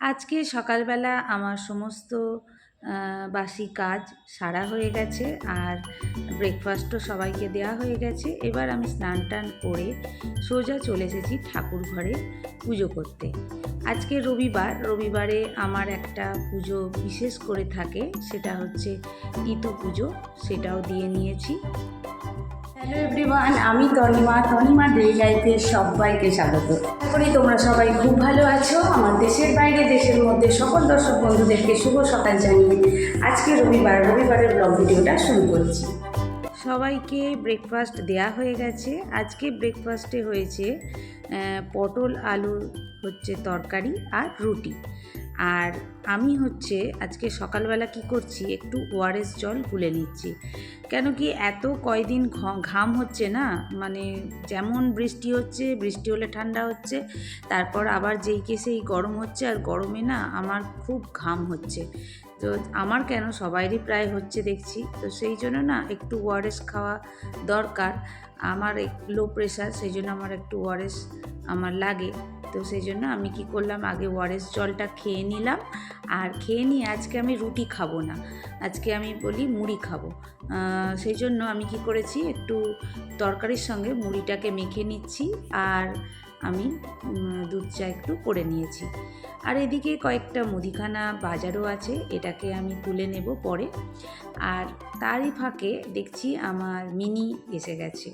আজকে সকালবেলা আমার সমস্ত বাসি কাজ সারা হয়ে গেছে আর ব্রেকফাস্টও সবাইকে দেওয়া হয়ে গেছে। এবার আমি স্নান টান করে সোজা চলে এসেছি ঠাকুর ঘরে পুজো করতে। আজকে রবিবার, রবিবারে আমার একটা পুজো বিশেষ করে থাকে, সেটা হচ্ছে ইতু পুজো, সেটাও দিয়ে নিয়েছি। হ্যালো এভরিওয়ান আমি তনিমা। তনিমা ডেলি লাইফে সবাইকে স্বাগত। করি তোমরা সবাই খুব ভালো আছো। আমার দেশের বাইরে, দেশের মধ্যে সকল দর্শক বন্ধুদেরকে শুভ সকাল জানিয়ে আজকে রবিবার, রবিবারের ব্লগ ভিডিওটা শুরু করছি। সবাইকে ব্রেকফাস্ট দেয়া হয়ে গেছে। আজকে ব্রেকফাস্টে হয়েছে পটল আলু হচ্ছে তরকারি আর রুটি। আর আমি হচ্ছে আজকে সকালবেলা কি করছি, একটু ওআরএস জল গুলে নিচ্ছি। কেন কি এত কয়দিন ঘাম হচ্ছে না? মানে যেমন বৃষ্টি হচ্ছে, বৃষ্টি হলে ঠান্ডা হচ্ছে, তারপর আবার যেই কেসেই গরম হচ্ছে আর গরমে না আমার খুব ঘাম হচ্ছে। তো আমার কেন সবাইরই প্রায় হচ্ছে দেখছি। তো সেই জন্য না একটু ওআরএস খাওয়া দরকার। আমার লো প্রেশার সেই জন্য আমার একটু ওআরএস আমার লাগে। তো সেই জন্য আমি কি করলাম, আগে ওআরএস জলটা খেয়ে নিলাম। আর খেয়ে নিয়ে আজকে আমি রুটি খাব না। আজকে আমি বলি মুড়ি খাব। সেই জন্য আমি কি করেছি, একটু তরকারির সঙ্গে মুড়িটাকে মেখে নিচ্ছি আর আমি দুধ চা একটু করে নিয়েছি। আর এদিকে কয়েকটা মুদিখানা বাজারও আছে, এটাকে আমি তুলে নেব পরে। আর তারই ফাঁকে দেখছি আমার মিনি এসে গেছে।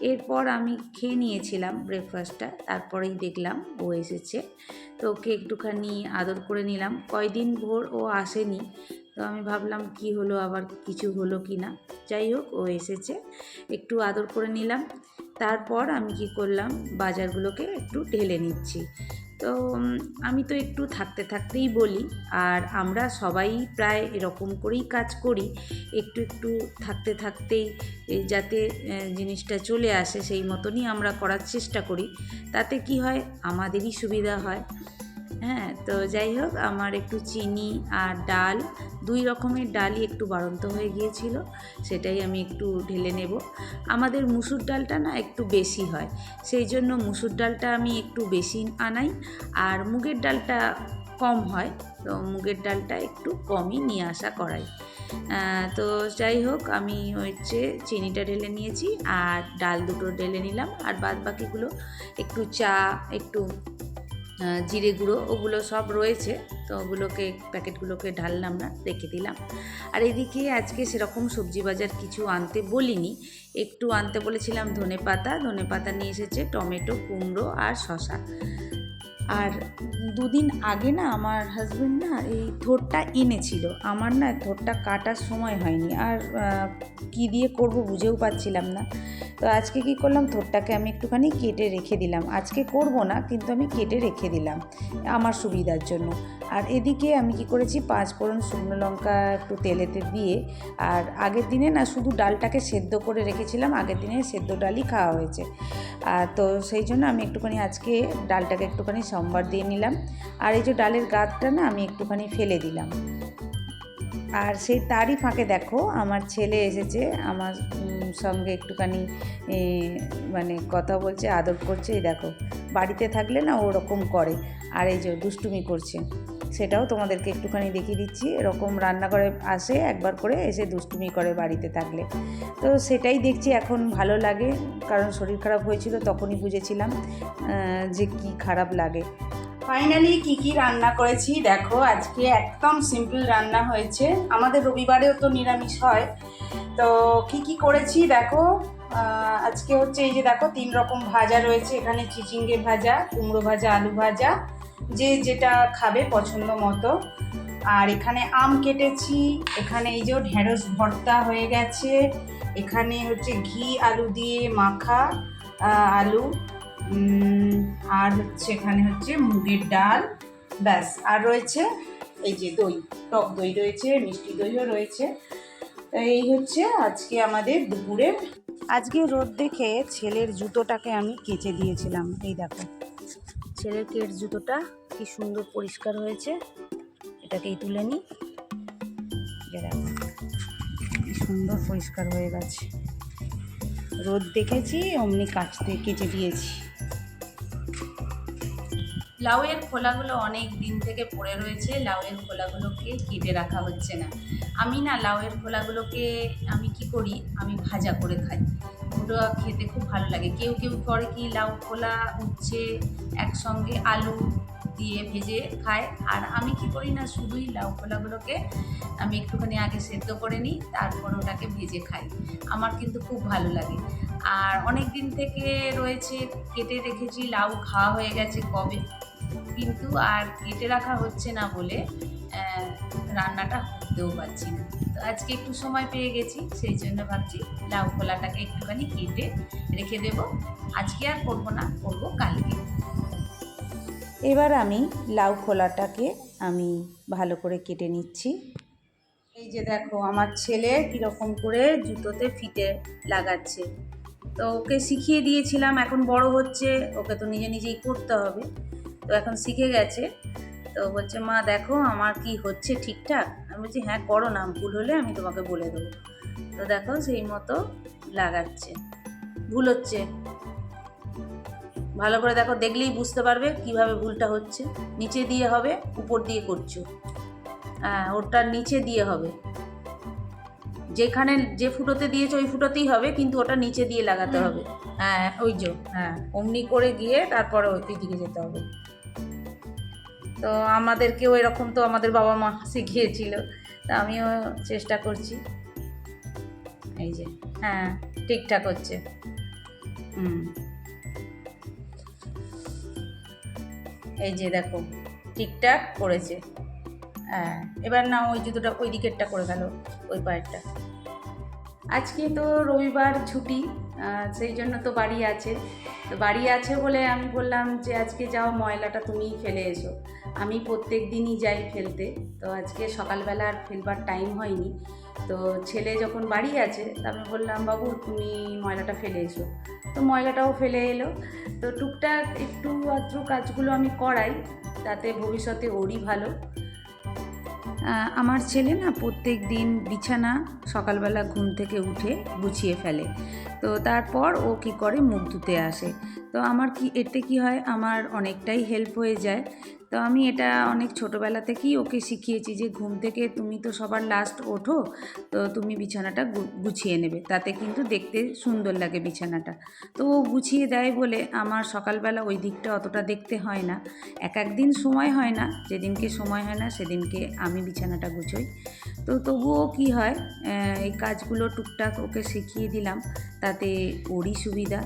এরপর আমি খেয়ে নিয়েছিলাম ব্রেকফাস্টটা তারপরেই দেখলাম ও এসেছে। তো ওকে একটুখানি আদর করে নিলাম। কয়দিন ভোর ও আসেনি, তো আমি ভাবলাম কি হলো, আবার কিছু হলো কি না? যাই হোক, ও এসেছে, একটু আদর করে নিলাম। তারপর আমি কি করলাম, বাজারগুলোকে একটু ঢেলে নিচ্ছি। তো আমি তো একটু থাকতে থাকতেই বলি, আর আমরা সবাই প্রায় এরকম করেই কাজ করি, একটু একটু থাকতে থাকতেই যাতে জিনিসটা চলে আসে, সেই মতনই আমরা করার চেষ্টা করি। তাতে কি হয়, আমাদেরই সুবিধা হয়। হ্যাঁ তো যাই হোক, আমার একটু চিনি আর ডাল, দুই রকমের ডালই একটু বাড়ন্ত হয়ে গিয়েছিল, সেটাই আমি একটু ঢেলে নেব। আমাদের মুসুর ডালটা না একটু বেশি হয়, সেই জন্য মুসুর ডালটা আমি একটু বেশি আনাই, আর মুগের ডালটা কম হয়, তো মুগের ডালটা একটু কমই নিয়ে আসা করাই। তো যাই হোক, আমি হচ্ছে চিনিটা ঢেলে নিয়েছি, আর ডাল দুটো ঢেলে নিলাম, আর বাদ বাকিগুলো একটু চা, একটু জিরে গুঁড়ো, ওগুলো সব রয়েছে। তো ওগুলোকে, প্যাকেটগুলোকে ঢাললাম না রেখে দিলাম। আর এদিকে আজকে সেরকম সবজি বাজার কিছু আনতে বলিনি। একটু আনতে বলেছিলাম ধনে পাতা ধনে পাতা নিয়ে এসেছে টমেটো, কুমড়ো আর শশা আর দুদিন আগে না আমার হাজবেন্ড না এই থোরটা এনেছিল। আমার না থোরটা কাটার সময় হয়নি। আর কী দিয়ে করব বুঝেও পাচ্ছিলাম না। তো আজকে কি করলাম? থোরটাকে আমি একটুখানি কেটে রেখে দিলাম। আজকে করব না, কিন্তু আমি কেটে রেখে দিলাম আমার সুবিধার জন্য। আর এদিকে আমি কি করেছি? পাঁচ ফোড়ন শুকনো লঙ্কা একটু তেলেতে দিয়ে, আর আগের দিনে না শুধু ডালটাকে সেদ্ধ করে রেখেছিলাম, আগের দিনে সেদ্ধ ডালই খাওয়া হয়েছে। আর তো সেই জন্য আমি একটুখানি আজকে ডালটাকে একটুখানি সোমবার দিয়ে নিলাম। আর এই যে ডালের গাছটা না, আমি একটুখানি ফেলে দিলাম। আর সেই তারই ফাঁকে দেখো, আমার ছেলে এসেছে, আমার সঙ্গে একটুখানি মানে কথা বলছে, আদর করছে, এই দেখো। বাড়িতে থাকলে না ওরকম করে, আর এই যে দুষ্টুমি করছে। সেটাও তোমাদেরকে একটুখানি দেখিয়ে দিচ্ছি। এরকম রান্নাঘরে আসে, একবার করে এসে দুষ্টুমি করে বাড়িতে থাকলে। তো সেটাই দেখছি, এখন ভালো লাগে। কারণ শরীর খারাপ হয়েছিল, তখনই বুঝেছিলাম যে কি খারাপ লাগে। ফাইনালি কি কি রান্না করেছি, দেখো, আজকে একদম সিম্পল রান্না হয়েছে। আমাদের রবিবারেও তো নিরামিষ হয়। তো কি কি করেছি, দেখো আজকে হচ্ছে এই যে দেখো, তিন রকম ভাজা রয়েছে। এখানে চিচিঙ্গে ভাজা, কুমড়ো ভাজা, আলু ভাজা যে যেটা খাবে পছন্দ মতো। আর এখানে আম কেটেছি, এখানে এই যে ঢেঁড়স ভর্তা হয়ে গেছে, এখানে হচ্ছে ঘি, আলু দিয়ে মাখা আলু আর হচ্ছে এখানে হচ্ছে মুগের ডাল, ব্যাস। আর রয়েছে এই যে দই, টক দই রয়েছে, মিষ্টি দইও রয়েছে। এই হচ্ছে আজকে আমাদের দুপুরের আজকে রোদ দেখে ছেলের জুতোটাকে আমি কেচে দিয়েছিলাম, এই দেখো। ছেলের কেট জুতোটা কি সুন্দর পরিষ্কার হয়েছে। এটাকেই তুলে নিই। সুন্দর পরিষ্কার হয়ে গেছে। রোদ দেখেছি, অমনি কাচতে কেটে দিয়েছি। লাউয়ের খোলাগুলো অনেক দিন থেকে পড়ে রয়েছে, লাউয়ের খোলাগুলোকে কেটে রাখা হচ্ছে না। আমি না লাউয়ের খোলাগুলোকে, আমি করি, আমি ভাজা করে খাই। ওটা খেতে খুব ভালো লাগে। কেউ কেউ করে কি লাউ খোলা, উচ্ছে, একসঙ্গে আলু দিয়ে ভেজে খায়। আর আমি কি করি না, শুধুই লাউ খোলাগুলোকে আমি একটুখানি আগে সেদ্ধ করে নিই, তারপর ওটাকে ভেজে খাই। আমার কিন্তু খুব ভালো লাগে। আর অনেক দিন থেকে রয়েছে, কেটে রেখেছি, লাউ খাওয়া হয়ে গেছে কবে? কিন্তু আর কেটে রাখা হচ্ছে না বলে রান্নাটা করতেও পারছি না। তো আজকে একটু সময় পেয়ে গেছি সেই জন্য ভাবছি লাউ খোলাটাকে একটুখানি কেটে রেখে দেব। আজকে আর করব না করব কালকে। এবার আমি লাউ খোলাটাকে আমি ভালো করে কেটে নিচ্ছি। এই যে দেখো আমার ছেলে কীরকম করে জুতোতে ফিতে লাগাচ্ছে। তো ওকে শিখিয়ে দিয়েছিলাম এখন বড় হচ্ছে ওকে তো নিজে নিজেই করতে হবে। তো এখন শিখে গেছে। তো বলছে মা দেখো আমার কি হচ্ছে ঠিকঠাক? আমি বলছি হ্যাঁ করো না ভুল হলে আমি তোমাকে বলে দেবো। তো দেখো সেই মতো লাগাচ্ছে ভুল হচ্ছে। ভালো করে দেখো দেখলেই বুঝতে পারবে কীভাবে ভুলটা হচ্ছে। নিচে দিয়ে হবে উপর দিয়ে করছ। হ্যাঁ ওটা নিচে দিয়ে হবে। যেখানে যে ফুটোতে দিয়েছ ওই ফুটোতেই হবে কিন্তু ওটা নিচে দিয়ে লাগাতে হবে। হ্যাঁ ওই যে হ্যাঁ অমনি করে গিয়ে তারপরে ওই দিকে যেতে হবে। তো আমাদেরকেও এরকম তো আমাদের বাবা মা শিখিয়েছিল। তা আমিও চেষ্টা করছি। এই যে হ্যাঁ ঠিকঠাক হচ্ছে। হুম। এই যে দেখো, ঠিকঠাক করেছে। হ্যাঁ এবার না ওই জুতোটা ওই দিকেরটা করে গেল ওই পায়েরটা। আজকে তো রবিবার ছুটি সেই জন্য তো বাড়ি আছে। তো বাড়ি আছে বলে আমি বললাম যে আজকে যাও, ময়লাটা তুমিই ফেলে এসো। আমি প্রত্যেক দিনই যাই ফেলতে। তো আজকে সকালবেলা আর ফেলবার টাইম হয়নি। তো ছেলে যখন বাড়ি আছে আমি বললাম, বাবু, তুমি ময়লাটা ফেলে এসো। তো ময়লাটাও ফেলে এলো। তো টুকটাক একটু আধটু কাজগুলো আমি করাই, তাতে ভবিষ্যতে ওরই ভালো। আমার ছেলে না প্রত্যেক দিন বিছানা সকালবেলা ঘুম থেকে উঠে গুছিয়ে ফেলে। তো তারপর ও কি করে মুখ ধুতে আসে। তো আমার কি, এতে কি হয়, আমার অনেকটাই হেল্প হয়ে যায়। তো আমি এটা অনেক ছোটোবেলা থেকেই ওকে শিখিয়েছি যে, ঘুম থেকে তুমি তো সবার লাস্ট ওঠো, তো তুমি বিছানাটা গুছিয়ে নেবে। তাতে কিন্তু দেখতে সুন্দর লাগে বিছানাটা। তো ও গুছিয়ে দেয় বলে আমার সকালবেলা ওই দিকটা অতটা দেখতে হয় না। এক এক দিন সময় হয় না, যেদিনকে সময় হয় না সেদিনকে আমি বিছানাটা গুছোই। তো তবুও কি হয় এই কাজগুলো টুকটাক ওকে শিখিয়ে দিলাম। তাতে ওরই সুবিধা?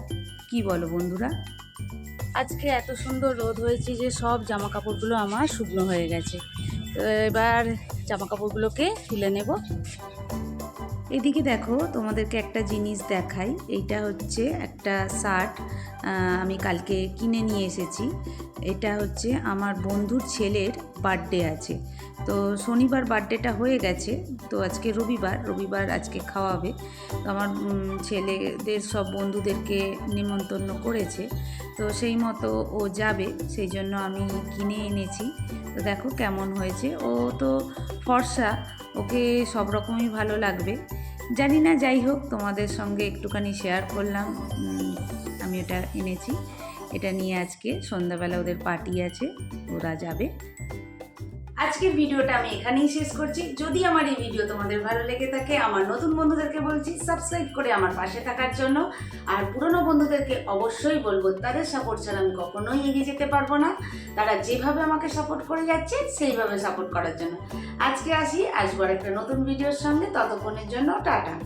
কি বলো বন্ধুরা? আজকে এত সুন্দর রোদ হয়েছে যে সব জামা কাপড়গুলো আমার শুকনো হয়ে গেছে। তো এবার জামা কাপড়গুলোকে তুলে নেব। এদিকে দেখো তোমাদেরকে একটা জিনিস দেখাই। এইটা হচ্ছে একটা শার্ট আমি কালকে কিনে নিয়ে এসেছি। এটা হচ্ছে আমার বন্ধুর ছেলের বার্থডে আছে। তো শনিবার বার্থডেটা হয়ে গেছে, তো আজকে রবিবার রবিবার আজকে খাওয়াবে। তো আমার ছেলেদের সব বন্ধুদেরকে নিমন্ত্রণ করেছে। তো সেই মতো ও যাবে, সেই জন্য আমি কিনে এনেছি। তো দেখো কেমন হয়েছে। ও তো ফর্সা, ওকে সব রকমই ভালো লাগবে। জানি না, যাই হোক, তোমাদের সঙ্গে একটুখানি শেয়ার করলাম। আমি এটা এনেছি। এটা নিয়ে আজকে সন্ধ্যাবেলা ওদের পার্টি আছে, ওরা যাবে। আজকের ভিডিওটা আমি এখানেই শেষ করছি। যদি আমার এই ভিডিও তোমাদের ভালো লেগে থাকে, আমার নতুন বন্ধুদেরকে বলছি সাবস্ক্রাইব করে আমার পাশে থাকার জন্য। আর পুরনো বন্ধুদেরকে অবশ্যই বলব, তাদের সাপোর্ট ছাড়া আমি কখনোই এগিয়ে যেতে পারব না। তারা যেভাবে আমাকে সাপোর্ট করে যাচ্ছে, সেইভাবে সাপোর্ট করার জন্য। আজকে আসি, আসব আর একটা নতুন ভিডিওর সঙ্গে। ততক্ষণের জন্য টাটা।